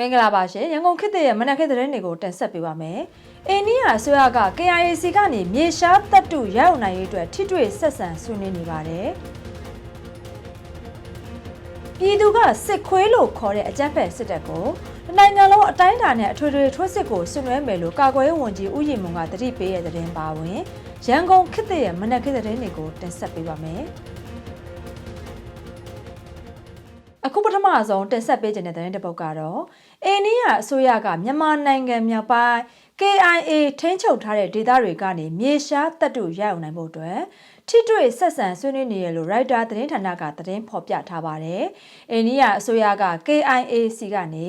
မင်္ဂလာပါရှင်ရန်ကုန်ခေတ်သစ်ရဲ့မနက်ခင်းသတင်းတွေကိုတင်ဆက်ပေးပါမယ်။အိန္ဒိယအစိုးရက KIAC ကနေမြေရှားတပ်တုရောက်နိုင်ရေးအတွက်ထိတွေ့ဆက်ဆံဆွေးနွေးနေပါတယ်။ပြည်သူကစစ်ခွေးလို့ခေါ်တဲ့အကြမ်းဖက်စစ်တပ်ကိုတစ်နိုင်ငံလုံးအတိုင်းအတာနဲ့အထွေထွေထွေးစစ်ကိုဆွေးနွေးမယ်လို့ကာကွယ်ရေးဝန်ကြီးဦးရီမွန်ကတတိပေးတဲ့သတင်းပါဝင်ရန်ကုန်ခေတ်သစ်ရဲ့မနက်ခင်းသတင်းတွေကိုတင်ဆက်ပေးပါမယ်။ အခုပထမဆုံးတင်ဆက်ပေးခြင်းတဲ့သတင်းတစ်ပုဒ်ကတော့အိန္ဒိယအစိုးရကမြန်မာနိုင်ငံမြောက်ပိုင်း KIA ထိန်းချုပ်ထားတဲ့ဒေသတွေကနေမြေရှားတပ်တုရအောင်နိုင်ဖို့အတွက် ထိတွေ့ဆက်ဆံဆွေးနွေးနေရလို့ Writer သတင်းဌာနကသတင်းဖော်ပြထားပါတယ်။အိန္ဒိယအစိုးရက KIA စီကနေ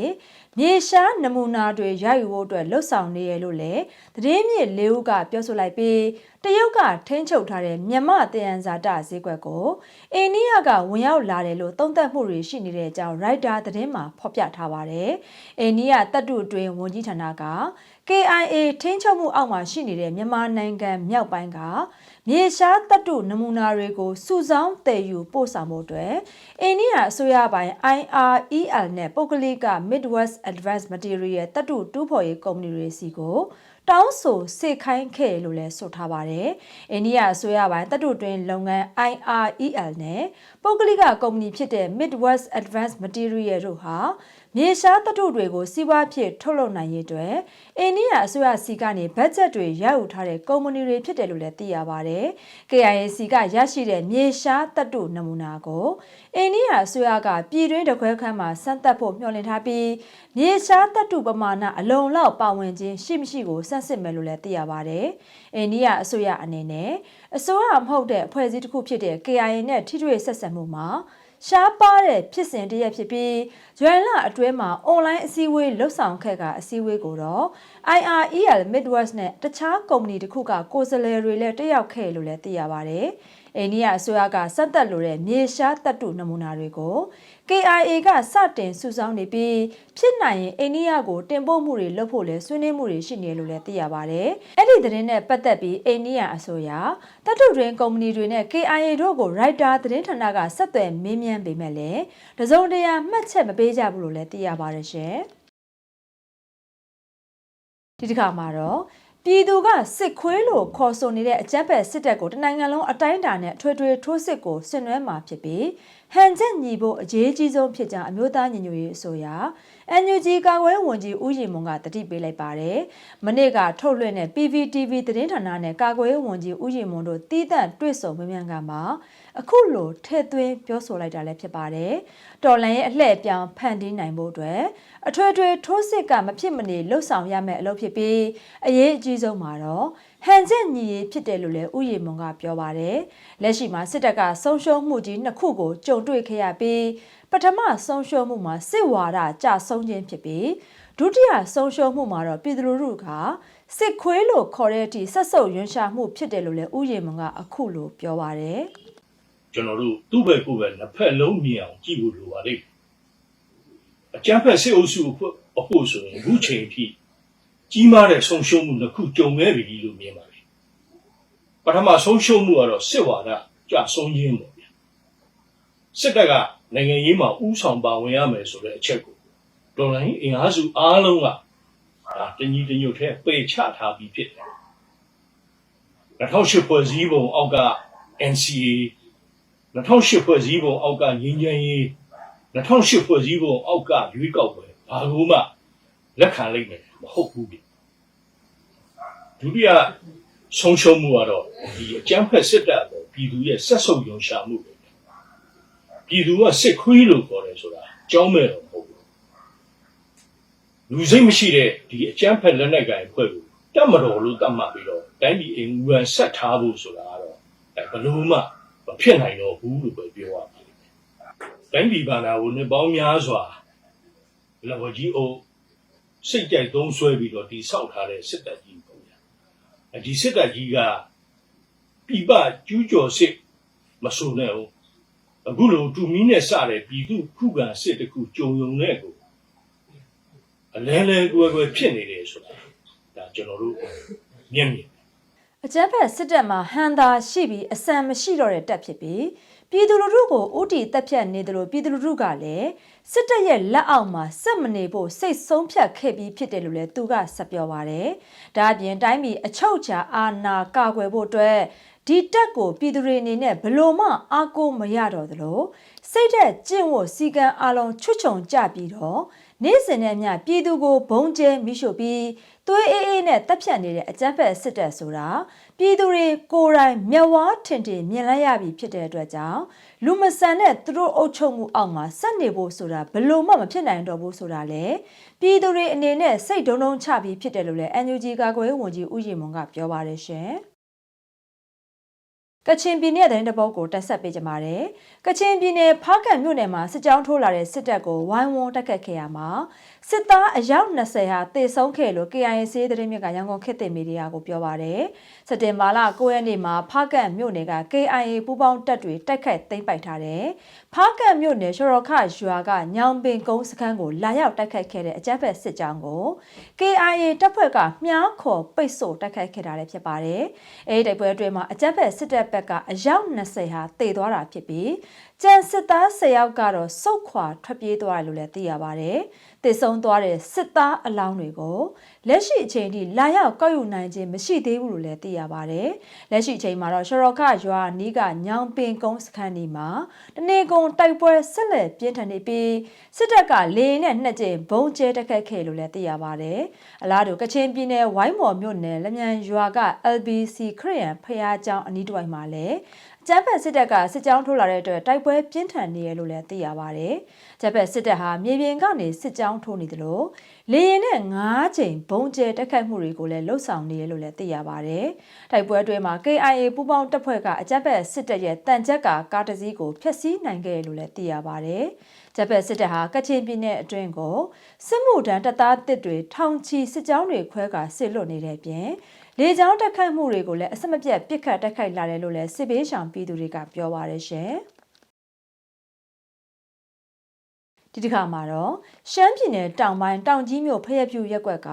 မြေရှားနမူနာတွေရယူဖို့အတွက်လှုပ်ဆောင်နေရလို့လည်းသတင်းမြစ်လေးဦးကပြောဆိုလိုက်ပြီးတရုတ်ကထိန်းချုပ်ထားတဲ့မြန်မာတယံဇာတဈေးကွက်ကိုအိန္ဒိယကဝင်ရောက်လာတယ်လို့သုံးသပ်မှုတွေရှိနေတဲ့အကြောင်း Writer သတင်းမှာဖော်ပြထားပါတယ်။အိန္ဒိယတပ်တုအတွင်းဝန်ကြီးဌာနက KIA ထိန်းချုပ်မှုအောက်မှာရှိနေတဲ့မြန်မာနိုင်ငံမြောက်ပိုင်းကမြေရှားတပ်တုနမူနာတွေကိုစုဆောင်းတည်ယူပို့ဆောင်ဖို့အတွက်အိန္ဒိယအစိုးရပိုင်း IREL နဲ့ပုဂ္ဂလိက Midwest Advanced Material တပ်တုတူးဖော်ရေးကုမ္ပဏီတွေစီကိုတောင်းဆိုစေခိုင်းခဲ့လို့လည်းဆိုထားပါတယ်။အိန္ဒိယအစိုးရပိုင်းတပ်တုတွင်လုပ်ငန်း IREL နဲ့ပုဂ္ဂလိကကုမ္ပဏီဖြစ်တဲ့ Midwest Advanced Material တို့ဟာ မြေရှားတပ်တုတွေကိုစီးပွားဖြစ်ထုတ်လုပ်နိုင်ရေးအတွက်အိန္ဒိယအစိုးရစီကနေဘတ်ဂျက်တွေရယူထားတဲ့ကုမ္ပဏီတွေဖြစ်တယ်လို့လည်းသိရပါတယ်။ KIAC ကရရှိတဲ့မြေရှားတပ်တုနမူနာကိုအိန္ဒိယအစိုးရကပြည်တွင်းတခွဲခန်းမှာစမ်းသပ်ဖို့မျှော်လင့်ထားပြီးမြေရှားတပ်တုပမာဏအလုံးလောက်ပါဝင်ခြင်းရှိမရှိကိုစမ်းစစ်မယ်လို့လည်းသိရပါတယ်။အိန္ဒိယအစိုးရအနေနဲ့အစိုးရမဟုတ်တဲ့အဖွဲ့အစည်းတစ်ခုဖြစ်တဲ့ KIA နဲ့ထိတွေ့ဆက်ဆံမှုမှာ ရှားပါတဲ့ဖြစ်စဉ်တရက်ဖြစ်ပြီးဇွန်လအတွင်းမှာအွန်လိုင်းအစည်းအဝေးလှုပ်ဆောင်ခဲ့ကအစည်းအဝေးကိုတော့ IREL Midwest နဲ့တခြားကုမ္ပဏီတစ်ခုကကိုယ်စားလှယ်တွေလည်းတက်ရောက်ခဲ့လို့လည်းသိရပါတယ်။အိန္ဒိယအစိုးရကစက်သက်လိုတဲ့မြေရှားတပ်တုနမူနာတွေကို KIA ကစတင်စုဆောင်းနေပြီးဖြစ်နိုင်ရင်အိန္ဒိယကိုတင်ပို့မှုတွေလုပ်ဖို့လဲဆွေးနွေးမှုတွေရှိနေလို့လည်းသိရပါတယ်။အဲ့ဒီသတင်းနဲ့ပတ်သက်ပြီးအိန္ဒိယအစိုးရတပ်တုတွင်ကုမ္ပဏီတွေနဲ့ KIA တို့ကို Writer သတင်းဌာနကဆက်သွယ်မေးမြန်းပေမဲ့လည်းတစုံတရာမှတ်ချက်မပေးကြဘူးလို့လည်းသိရပါတယ်ရှင်။ဒီတစ်ခါမှာတော့ပြည်သူကစစ်ခွေးလို့ခေါ်ဆိုနေတဲ့အကြမ်းဖက်စစ်တပ်ကိုတနိုင်ငံလုံးအတိုင်းအတာနဲ့ထွေထွေထိုးစစ်ကိုဆင်နွှဲမှာဖြစ်ပြီး ဟန်ချက်ညီဖို့အရေးကြီးဆုံးဖြစ်ကြောင်းအမျိုးသားညီညွတ်ရေးအစိုးရ NUG ကာကွယ်ဝန်ကြီးဦးရင်မွန်ကတတိပေးလိုက်ပါတယ်။မနေ့ကထုတ်လွှင့်တဲ့ PVTV သတင်းဌာနနဲ့ကာကွယ်ဝန်ကြီးဦးရင်မွန်တို့တီးသန့်တွေ့ဆုံမြင်မြန်ကမှာအခုလိုထဲ့သွင်းပြောဆိုလိုက်တာလည်းဖြစ်ပါတယ်။တော်လန်ရဲ့အလှည့်ပြောင်းဖန်တီးနိုင်ဖို့အတွက်အထွေထွေထိုးစစ်ကမဖြစ်မနေလှုပ်ဆောင်ရမယ့်အလုပ်ဖြစ်ပြီးအရေးအကြီးဆုံးမှာတော့ ဟန်ချက်ညီရေးဖြစ်တယ်လို့လည်းဥယေမွန်ကပြောပါတယ်။လက်ရှိမှာစစ်တပ်ကဆုံးရှုံးမှုကြီးနှစ်ခုကိုကြုံတွေ့ခဲ့ရပြီးပထမဆုံးရှုံးမှုမှာစစ်ဝါဒကြဆုံးခြင်းဖြစ်ပြီးဒုတိယဆုံးရှုံးမှုမှာတော့ပြည်သူလူထုကစစ်ခွေးလို့ခေါ်တဲ့အထိဆက်ဆုပ်ရွံရှာမှုဖြစ်တယ်လို့လည်းဥယေမွန်ကအခုလိုပြောပါတယ်။ကျွန်တော်တို့သူ့ဘက်ကိုယ်ပဲနှစ်ဖက်လုံးမြင်အောင်ကြည့်ဖို့လိုပါလိမ့်မယ်အကြမ်းဖက်စစ်အုပ်စုအဖွဲ့အဖို့ဆိုရင်အခုချိန်ထိ ကြီးမားတဲ့ဆုံးရှုံးမှုတစ်ခုကြုံခဲ့ပြီလို့မြင်ပါတယ်ပထမဆုံးရှုံးမှုကတော့စစ်ဝါဒကြဆုံးခြင်းပေါ့ဗျာစစ်တပ်ကနိုင်ငံရေးမှာဥဆောင်ပါဝင်ရမယ်ဆိုတဲ့အချက်ကိုတော်လိုင်းအင်အားစုအားလုံးကဒါတညီတညွတ်ထဲပေချထားပြီးဖြစ်တယ်2008ဖွဲ့စည်းပုံအောက်က NCA 2008ဖွဲ့စည်းပုံအောက်ကငင်းချမ်းရေး2008ဖွဲ့စည်းပုံအောက်ကရွေးကောက်ပွဲဘာလို့မှလက်ခံလိုက်မယ် မဟုတ်ဘူးဗျဒုတိယဆုံးရှုံးမှုကတော့ဒီအကြမ်းဖက်စစ်တပ်ပေါ်ပြည်သူရဲ့ဆက်ဆုပ်ယုံရှာမှုပဲပြည်သူကစစ်ခွေးလို့ခေါ်တယ်ဆိုတာကြောင်းမဲ့တော့မဟုတ်ဘူးလူစိတ်မရှိတဲ့ဒီအကြမ်းဖက်လက်နက်ကိုင်ဖွဲ့ကိုတတ်မတော်လို့တတ်မှတ်ပြီးတော့တိုင်းပြည်အင်ဝမ်ဆက်ထားဖို့ဆိုတာကတော့အဲဘလို့မှမဖြစ်နိုင်တော့ဘူးလို့ပဲပြောရပါတယ်။တိုင်းပြည်ဘာသာကိုနှစ်ပေါင်းများစွာလဘကြီးအို စိတ်ကြိုက်သုံးဆွဲပြီးတော့တိဆောက်ထားတဲ့စစ်တပ်ကြီးပေါ့ဗျာ။အဲဒီစစ်တပ်ကြီးကပြပကျူးကျော်စစ်မဆိုနဲ့ဘူး။အခုလိုတူမီနဲ့စတဲ့ပြည်သူခုခံစစ်တခုကြုံုံနဲ့ကိုအလဲလဲကွယ်ကွယ်ဖြစ်နေတယ်ဆိုတာဒါကျွန်တော်တို့မျက်မြင်အကြမ်းဖက်စစ်တပ်မှာဟန်သာရှိပြီးအစံမရှိတော့တဲ့တပ်ဖြစ်ပြီး ပြည်သူလူထုကိုဥတီတက်ဖြတ်နေတယ်လို့ပြည်သူလူထုကလည်းစစ်တပ်ရဲ့လက်အောက်မှာစက်မနေဖို့စိတ်ဆုံးဖြတ်ခဲ့ပြီးဖြစ်တယ်လို့လည်းသူကဆက်ပြောပါတယ်။ဒါအပြင်တိုင်းပြည်အချုပ်ချာအာဏာကာကွယ်ဖို့အတွက်ဒီတက်ကိုပြည်သူတွေအနေနဲ့ဘလို့မှအားကိုးမရတော့သလို စိတ်သက်ကျင့်ဝတ်စီကံအလုံးချွတ်ချုံကြပြီးတော့နေ့စဉ်နဲ့မျှပြည်သူကိုဘုံကျဲမိရှို့ပြီးသွေးအေးအေးနဲ့တပ်ဖြတ်နေတဲ့အကြမ်းဖက်စစ်တပ်ဆိုတာပြည်သူတွေကိုယ်တိုင်မျက်ဝါးထင်ထင်မြင်လိုက်ရပြီဖြစ်တဲ့အတွက်ကြောင့်လူမဆန်တဲ့သူတို့အုပ်ချုပ်မှုအောက်မှာဆက်နေဖို့ဆိုတာဘလို့မှမဖြစ်နိုင်တော့ဘူးဆိုတာလေပြည်သူတွေအနေနဲ့စိတ်ဒုံဒုံချပြီးဖြစ်တယ်လို့လည်း NUG ကာကွယ်ရေးဝန်ကြီးဦးရီမွန်ကပြောပါတယ်ရှင်။ ကချင်ပြည်နယ်တဲ့တပုတ်ကိုတက်ဆက်ပေးကြပါတယ်။ကချင်ပြည်နယ်ဖားကန့်မြို့နယ်မှာစစ်ကြောင်းထိုးလာတဲ့စစ်တပ်ကိုဝိုင်းဝန်းတက်ခတ်ခဲ့ရမှာစစ်သားအယောက်20ဟာတေဆုံးခဲ့လို့ KIA စေးသတင်းမြစ်ကရန်ကုန်ခေတ်သစ်မီဒီယာကိုပြောပါတယ်။စက်တင်ဘာလ9ရက်နေ့မှာဖားကန့်မြို့နယ်က KIA ပူးပေါင်းတပ်တွေတိုက်ခိုက်သိမ်းပိုက်ထားတယ်။ ဖားကန့်မြို့နယ်ရှော်ရခရွာကညောင်ပင်ကုန်းစခန်းကိုလာရောက်တိုက်ခိုက်ခဲ့တဲ့အကြမ်းဖက်စစ်ကြောင်းကို KIA တပ်ဖွဲ့ကမြားခေါ်ပိတ်ဆို့တိုက်ခိုက်ခဲ့တာလည်းဖြစ်ပါတယ်။အဲဒီတိုက်ပွဲအတွင်းမှာအကြမ်းဖက်စစ်တပ်ဘက်ကအယောက်20ဟာတေသွားတာဖြစ်ပြီး ကျန်စစ်သား10ယောက်ကတော့စုတ်ခွာထွက်ပြေးသွားတယ်လို့လည်းသိရပါတယ်။တည်ဆုံသွားတဲ့စစ်သားအလောင်းတွေကိုလက်ရှိအချိန်ထိလာရောက်ကောက်ယူနိုင်ခြင်းမရှိသေးဘူးလို့လည်းသိရပါတယ်။လက်ရှိအချိန်မှာတော့ရှရော့ခရွာနီးကညောင်ပင်ကုန်းစခန်းဒီမှာတနေကုန်တိုက်ပွဲဆက်လက်ပြင်းထန်နေပြီးစစ်တပ်ကလေနဲ့နှစ်ကြိမ်ဘုံကျဲတက်ခတ်ခဲ့လို့လည်းသိရပါတယ်။အလားတူကချင်ပြည်နယ်ဝိုင်းမော်မြို့နယ်လက်မြန်ရွာက LBC ခရစ်ယာန်ဖျားကျောင်းအနီးတစ်ဝိုက်မှာလည်း ကျန်းဖက်စစ်တပ်ကစစ်ကြောင်းထိုးလာတဲ့အတွက်တိုက်ပွဲပြင်းထန်နေရလို့လည်းသိရပါတယ်။ကျန်းဖက်စစ်တပ်ဟာမြေပြင်ကနေစစ်ကြောင်းထိုးနေတယ်လို့လေရင်နဲ့၅ချိန်ဘုံကျဲတက်ခတ်မှုတွေကိုလည်းလှုပ်ဆောင်နေရလို့လည်းသိရပါတယ်။တိုက်ပွဲအတွင်းမှာ KIA ပူးပေါင်းတပ်ဖွဲ့ကအကြမ်းဖက်စစ်တပ်ရဲ့တန်ကြက်ကကားတစ်စီးကိုဖျက်ဆီးနိုင်ခဲ့လို့လည်းသိရပါတယ်။ဂျပန်စစ်တပ်ဟာကချင်ပြည်နယ်အတွင်းကိုစစ်မှုထမ်းတပ်သားတစ်တွေထောင်ချီစစ်ကြောင်းတွေခွဲကစစ်လွတ်နေတဲ့ပြင် လေကြောင်းတက်ခတ်မှုတွေကိုလည်းအစမပြတ်ပစ်ခတ်တက်ခိုက်လာတယ်လို့လည်းစစ်ဘေးရှောင်ပြည်သူတွေကပြောပါရရှင်။ ဒီတစ်ခါမှာတော့ရှမ်းပြည်နယ်တောင်ပိုင်းတောင်ကြီးမြို့ဖရက်ပြူရက်ကွက်က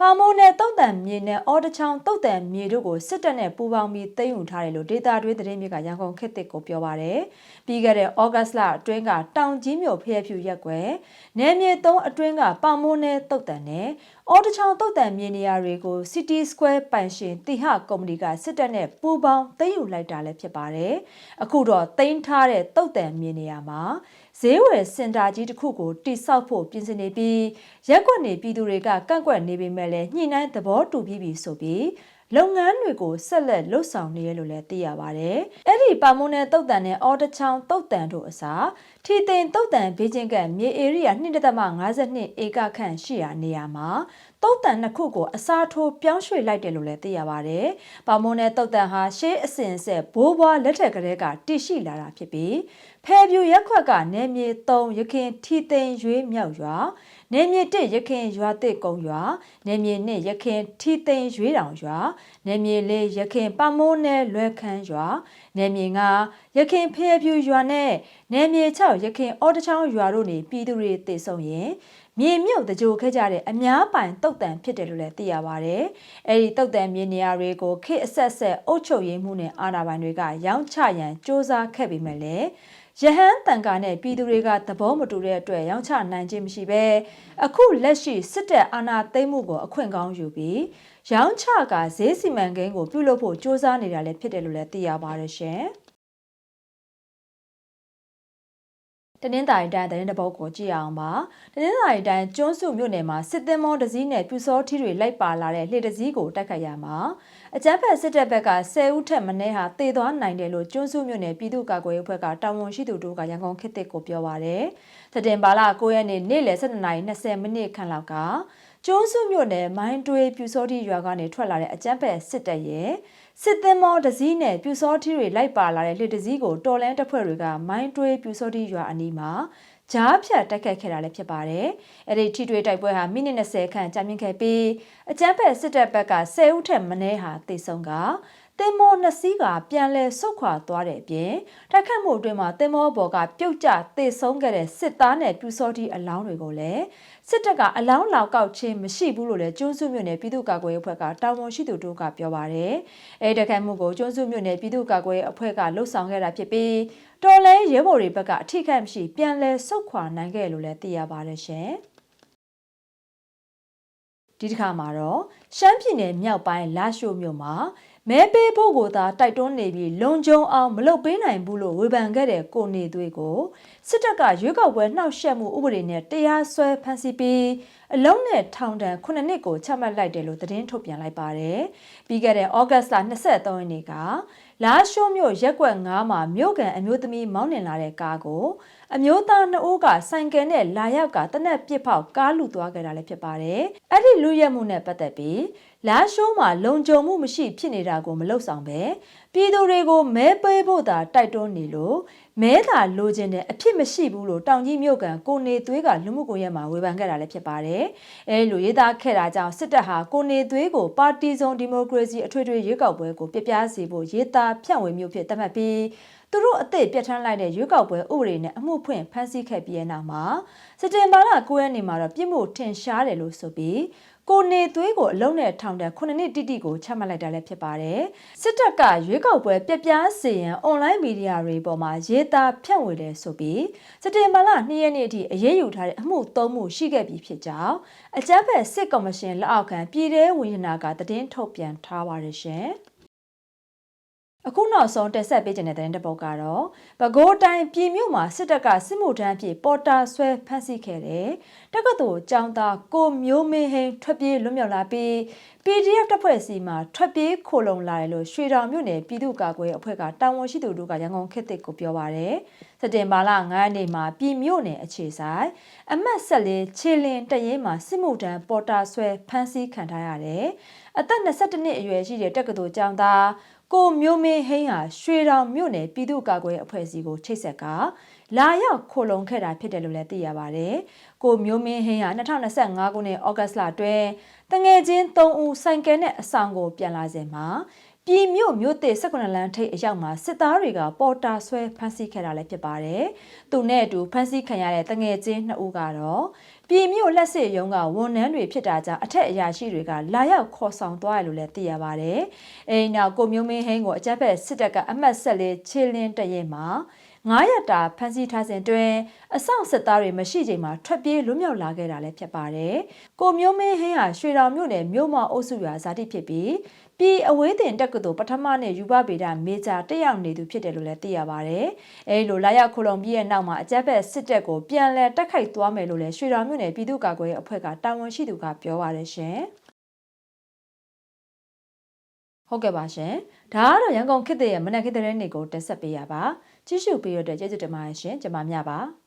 ပါမိုးနယ်တုတ်တန်မြေနဲ့အော်တချောင်းတုတ်တန်မြေတို့ကိုစစ်တပ်နဲ့ပူးပေါင်းပြီးသိမ်းယူထားတယ်လို့ဒေတာတွင်းသတင်းမြစ်ကရန်ကုန်ခေတ်သစ်ကိုပြောပါရယ်ပြီးခဲ့တဲ့ဩဂတ်လအတွင်းကတောင်ကြီးမြို့ဖရက်ပြူရက်ကွက်နယ်မြေ3အတွင်းကပါမိုးနယ်တုတ်တန်နဲ့အော်တချောင်းတုတ်တန်မြေနေရာတွေကို City Square ပိုင်ရှင်တိဟကုမ္ပဏီကစစ်တပ်နဲ့ပူးပေါင်းသိမ်းယူလိုက်တာလည်းဖြစ်ပါတယ်အခုတော့သိမ်းထားတဲ့တုတ်တန်မြေနေရာမှာ ဈေးဝယ်စင်တာကြီးတစ်ခုကိုတိစောက်ဖို့ပြင်ဆင်နေပြီးရက်ကွက်နေပြည်သူတွေကကန့်ကွက်နေပေမဲ့လည်းညှိနှိုင်းသဘောတူပြီးပြီဆိုပြီးလုပ်ငန်းတွေကိုဆက်လက်လှုပ်ဆောင်နေရလို့လည်းသိရပါတယ်။အဲ့ဒီပါမုန်နယ်တုတ်တန်နဲ့အော်တချောင်းတုတ်တန်တို့အစားထီသိန်တုတ်တန်ဘေးချင်းကမြေဧရိယာ2.52ဧကခန့်ရှိရာနေရာမှာ တုတ်တန်နှစ်ခုကိုအစားထိုးပြောင်းရွှေ့လိုက်တယ်လို့လည်းသိရပါတယ်။ပါမုန်နယ်တုတ်တန်ဟာရှေးအစဉ်ဆက်ဘိုးဘွားလက်ထက်ကလေးကတည်ရှိလာတာဖြစ်ပြီးဖဲပြူရက်ခွက်ကနေမြေ3ရခင်ထီသိန်ရွေးမြောက်ရွာနေမြေ1ရခင်ရွာတစ်ကုန်းရွာနေမြေ2ရခင်ထီသိန်ရွေးတောင်ရွာနေမြေ4ရခင်ပမိုးနယ်လွယ်ခန်းရွာနေမြေ5ရခင်ဖဲပြူရွာနဲ့နေမြေ6ရခင်အော်တချောင်းရွာတို့နေပြည်သူတွေတည်ဆုံရင် မြေမြုပ်တကြိုခဲ့ကြတဲ့အများပိုင်တုတ်တန်ဖြစ်တယ်လို့လည်းသိရပါဗျ။အဲဒီတုတ်တန်မြေနေရာတွေကိုခေအဆက်ဆက်အုပ်ချုပ်ရေးမှုနဲ့အာဏာပိုင်တွေကရောင်းချရန်စ조사ခဲ့ပေမဲ့လည်းယဟန်တန်ကာနဲ့ပြည်သူတွေကသဘောမတူတဲ့အတွက်ရောင်းချနိုင်ခြင်းမရှိဘဲအခုလက်ရှိစစ်တပ်အာဏာသိမ်းမှုကိုအခွင့်ကောင်းယူပြီးရောင်းချကဈေးစီမံကိန်းကိုပြုလုပ်ဖို့စ조사နေတာလည်းဖြစ်တယ်လို့လည်းသိရပါတယ်ရှင်။ တနင်္သာရီတိုင်းသတင်းတပုတ်ကိုကြည့်အောင်ပါတနင်္သာရီတိုင်းကျွန်းစုမြို့နယ်မှာစစ်သင်္ဘောတစ်စီးနဲ့ပြူစောထီတွေလိုက်ပါလာတဲ့လှေတစ်စီးကိုတိုက်ခတ်ရမှာအကြမ်းဖက်စစ်တပ်ဘက်က10ဦးထက်မနည်းဟာတေသွားနိုင်တယ်လို့ကျွန်းစုမြို့နယ်ပြည်သူ့ကာကွယ်ရေးအဖွဲ့ကတာဝန်ရှိသူတို့ကရန်ကုန်ခေတ်သစ်ကိုပြောပါရယ်စတင်ပါလာ9ရက်နေ့နေ့လယ်12:20မိနစ်ခန့်လောက်က ကျွန်းစုမြို့နယ်မိုင်းတွေးပြူစောထီရွာကနေထွက်လာတဲ့အကြမ်းဖက်စစ်တပ်ရဲ့စစ်သင်္ဘောတစ်စီးနဲ့ပြူစောထီတွေလိုက်ပါလာတဲ့လှေတစ်စီးကိုတော်လန်းတပ်ဖွဲ့တွေကမိုင်းတွေးပြူစောထီရွာအနီးမှာကြားဖြတ်တိုက်ခတ်ခဲ့တာလည်းဖြစ်ပါတယ်။အဲ့ဒီထိတွေ့တိုက်ပွဲဟာမိနစ်20ခန့်ကြာမြင့်ခဲ့ပြီးအကြမ်းဖက်စစ်တပ်ဘက်က10ဦးထက်မနည်းဟာသေဆုံးကတင်မောနှစ်စီးကပြန်လဲဆုတ်ခွာသွားတဲ့အပြင်တိုက်ခတ်မှုအတွင်းမှာတင်မောဘော်ကပြုတ်ကျသေဆုံးခဲ့တဲ့စစ်သားနဲ့ပြူစောတိအလောင်းတွေကိုလည်း စစ်တပ်ကအလောင်းလောက်ကောက်ခြင်းမရှိဘူးလို့လည်းကျွန်းစုမြို့နယ်ပြည်သူ့ကာကွယ်ရေးအဖွဲ့ကတာဝန်ရှိသူတို့ကပြောပါတယ်။အဲဒီတိုက်ခတ်မှုကိုကျွန်းစုမြို့နယ်ပြည်သူ့ကာကွယ်ရေးအဖွဲ့ကလှုပ်ဆောင်ခဲ့တာဖြစ်ပြီးတော်လဲရဲဘော်တွေဘက်ကအထိခိုက်မရှိပြန်လဲဆုတ်ခွာနိုင်ခဲ့လို့လည်းသိရပါတယ်ရှင်။ဒီတစ်ခါမှာတော့ရှမ်းပြည်နယ်မြောက်ပိုင်းလာရှိုမြို့မှာ မဲပေးဖို့ကိုသာတိုက်တွန်းနေပြီးလုံခြုံအောင်မလုပ်ပေးနိုင်ဘူးလို့ဝေဖန်ခဲ့တဲ့ကိုနေသွေးကိုစစ်တပ်ကရွေးကောက်ပွဲနှောက်ယှက်မှုဥပဒေနဲ့တရားစွဲဖမ်းဆီးပြီးအလုံးနဲ့ထောင်ဒဏ်9နှစ်ကိုချမှတ်လိုက်တယ်လို့သတင်းထုတ်ပြန်လိုက်ပါတယ်။ပြီးခဲ့တဲ့ဩဂတ်စ်လ23ရက်နေ့ကလာရှိုးမြို့ရက်ကွက်9မှာမြို့ကန်အမျိုးသမီးမောင်းနှင်လာတဲ့ကားကိုအမျိုးသားနှစ်ဦးကဆိုင်ကယ်နဲ့လာရောက်ကတနက်ပစ်ဖောက်ကားလူသွားခဲ့တာလည်းဖြစ်ပါတယ်။အဲ့ဒီလူရဲမှုနဲ့ပတ်သက်ပြီး လာရှိုးမှာလုံခြုံမှုမရှိဖြစ်နေတာကိုမလုံဆောင်ပဲပြည်သူတွေကိုမဲပေးဖို့သာတိုက်တွန်းနေလို့မဲသာလိုချင်တဲ့အဖြစ်မရှိဘူးလို့တောင်ကြီးမြို့ကန်ကိုနေသွေးကလူမှုကွန်ရက်မှာဝေဖန်ခဲ့တာလည်းဖြစ်ပါတယ်။အဲလိုရေးသားခဲ့တာကြောင့်စစ်တပ်ဟာကိုနေသွေးကိုပါတီစုံဒီမိုကရေစီအထွေထွေရွေးကောက်ပွဲကိုပြပြစေဖို့ရေးသားဖြန့်ဝေမျိုးဖြစ်သတ်မှတ်ပြီးသူတို့အသက်ပြတ်ထန်းလိုက်တဲ့ရွေးကောက်ပွဲဥပဒေနဲ့အမှုဖွင့်ဖမ်းဆီးခဲ့ပြီးတဲ့နောက်မှာစက်တင်ဘာလ9ရက်နေ့မှာတော့ပြစ်မှုထင်ရှားတယ်လို့ဆိုပြီး ကိုနေသွေးကိုအလုံးနဲ့ထောင်တဲ့9နှစ်တိတိကိုချမှတ်လိုက်တာလည်းဖြစ်ပါတယ်စစ်တပ်ကရွေးကောက်ပွဲပြပြစေရန်အွန်လိုင်းမီဒီယာတွေပေါ်မှာရေးသားဖြန့်ဝေတယ်ဆိုပြီးစက်တင်ဘာလ2ရက်နေ့အထိအရေးယူထားတဲ့အမှု3မှုရှိခဲ့ပြီဖြစ်ကြောင်းအကြမ်းဖက်စစ်ကော်မရှင်လက်အောက်ခံပြည်ထရေးဝန်ကြီးနာကသတင်းထုတ်ပြန်ထားပါတယ်ရှင် အခုနောက်ဆုံးတက်ဆက်ပေးခြင်းတဲ့တဲ့ပုတ်ကတော့ပဲခူးတိုင်းပြည်မြို့မှာစစ်တပ်ကစစ်မှုထမ်းဖြစ်ပေါ်တာဆွဲဖမ်းဆီးခဲ့တဲ့တက္ကသိုလ်ကျောင်းသားကိုမျိုးမင်းဟိန်ထွက်ပြေးလွတ်မြောက်လာပြီး PDF တပ်ဖွဲ့စီမှာထွက်ပြေးခိုလုံလာတယ်လို့ရွှေတောင်မြို့နယ်ပြည်သူ့ကာကွယ်ရေးအဖွဲ့ကတာဝန်ရှိသူတို့ကရန်ကုန်ခေတ်သစ်ကိုပြောပါရယ်စက်တင်ဘာလ9ရက်နေ့မှာပြည်မြို့နယ်အခြေဆိုင်အမှတ်ဆက်လေးခြေလင်တရင်မှာစစ်မှုထမ်းပေါ်တာဆွဲဖမ်းဆီးခံထားရတယ် အသက်22နှစ်အရွယ်ရှိတဲ့တက္ကသိုလ်ကျောင်းသားကိုမျိုးမင်းဟိန်းဟာရွှေတောင်မြို့နယ်ပြည်သူ့ကာကွယ်အဖွဲ့အစည်းကိုချိတ်ဆက်ကလာရောက်ခိုလုံခဲ့တာဖြစ်တယ်လို့လည်းသိရပါတယ်။ကိုမျိုးမင်းဟိန်းဟာ2025ခုနှစ်ဩဂတ်လအတွင်းတငယ်ချင်း3ဦးဆိုင်ကယ်နဲ့အဆောင်ကိုပြန်လာစဉ်မှာပြည်မြို့မြို့သစ်18လမ်းထိပ်အရောက်မှာစစ်သားတွေကပေါ်တာဆွဲဖမ်းဆီးခဲ့တာလည်းဖြစ်ပါတယ်။သူနဲ့အတူဖမ်းဆီးခံရတဲ့တငယ်ချင်း2ဦးကတော့ ပြည်မြို့လက်စစ်ရုံးကဝန်ထမ်းတွေဖြစ်တာကြောင့်အထက်အရာရှိတွေကလာရောက်ခေါ်ဆောင်သွားရလို့လည်းသိရပါတယ်။အဲဒီနောက်ကိုမျိုးမင်းဟင်းကိုအကြက်ဖက်စစ်တပ်ကအမှတ်ဆက်လေးခြေလင်းတရင်မှာ9ရက်တာဖမ်းဆီးထားစဉ်တွင်အဆောင်စစ်သားတွေမရှိချိန်မှာထွက်ပြေးလွတ်မြောက်လာခဲ့တာလည်းဖြစ်ပါတယ်။ကိုမျိုးမင်းဟင်းဟာရွှေတောင်မြို့နယ်မြို့မအုပ်စုရွာဇာတိဖြစ်ပြီးပြည်အဝေးတင်တက္ကသိုလ်ပထမနဲ့ယူပဗေဒမေဂျာတက်ရောက်နေသူဖြစ်တယ်လို့လည်းသိရပါတယ်။အဲဒီလိုလာရောက်ခိုလုံပြီးရဲ့နောက်မှာအကြက်ဖက်စစ်တပ်ကိုပြန်လည်တက်ခိုက်သွားမယ်လို့လည်းရွှေတောင်မြို့နယ်ပြည်သူ့ကာကွယ်ရေးအဖွဲ့ကတာဝန်ရှိသူကပြောပါတယ်ရှင်။ဟုတ်ကဲ့ပါရှင်။ဒါကတော့ရန်ကုန်ခေတ်သစ်ရဲ့မနက်ခေတ်တဲ့နေ့ကိုတက်ဆက်ပေးရပါ။ကြည့်ရှုပေးရတဲ့ကျေးဇူးတင်ပါတယ်ရှင်။ကျွန်မမြပါ။